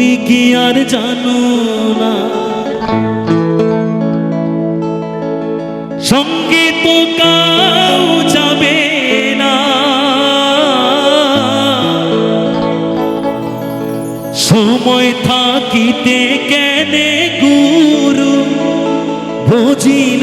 তুমি কি আর জানো না? সঙ্গে তো কাউ যাবে না। সময় থাকিতে কেনে গুরু? বুঝিল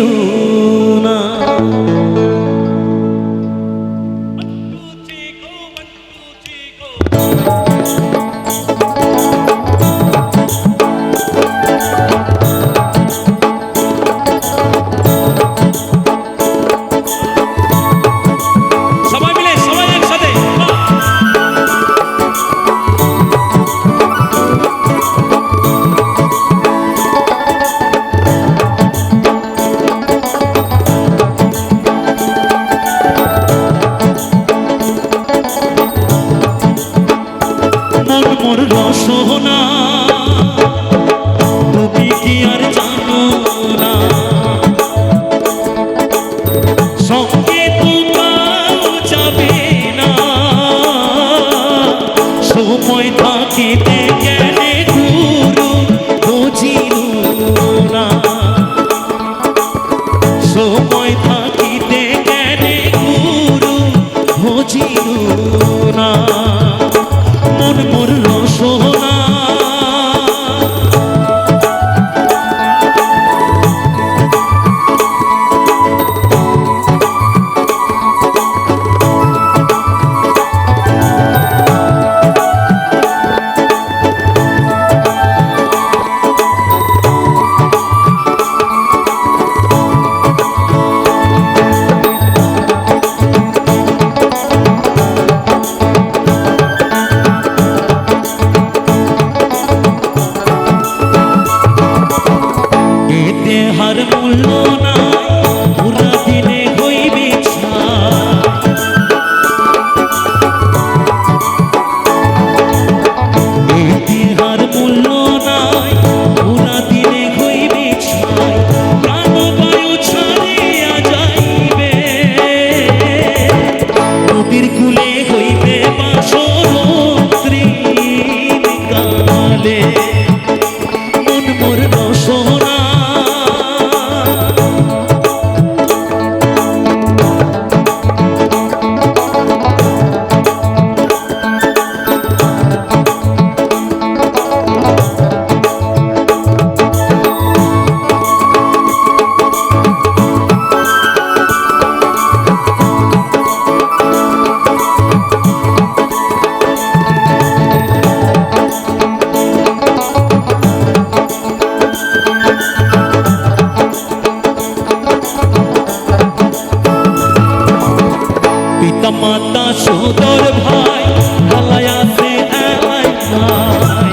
সময় থাকিতে হার মূল্য না। মাতা সুদর ভাই ভালায় আছে আমায় ভাই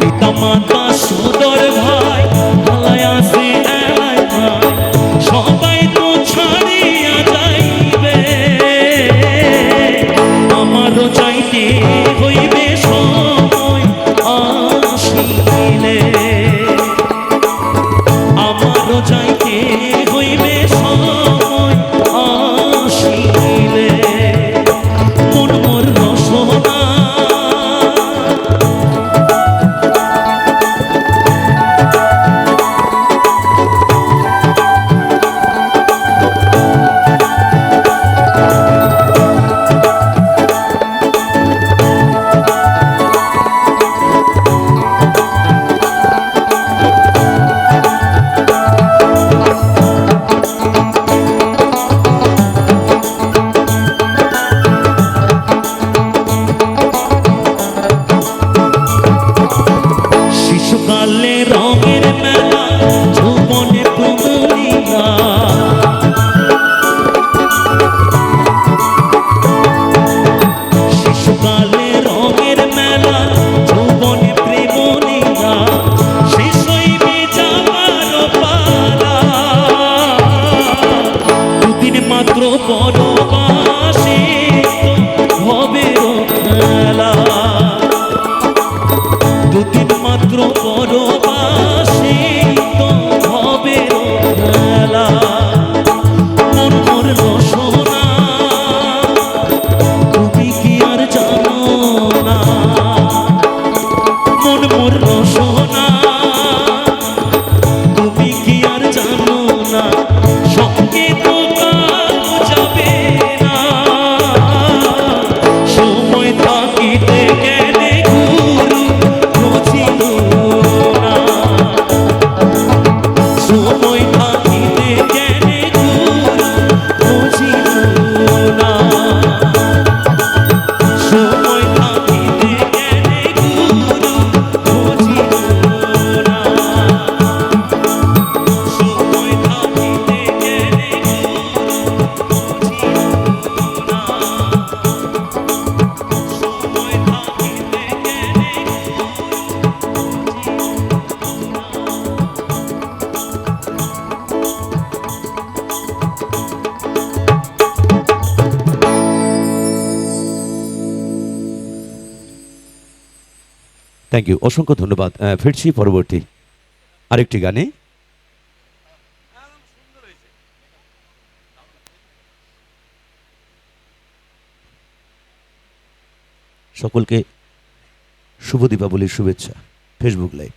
পিতা মাতা সুদর ভাই ভালায় আছে আমায় ভাই সবাই তো ছাড়িয়া যাইবে। আমারও চাইতে হই রে থ্যাংক ইউ অসংখ্য ধন্যবাদ। ফিরছি পরবর্তী আরেকটি গানে। সকলকে শুভ দীপাবলির শুভেচ্ছা। Facebook live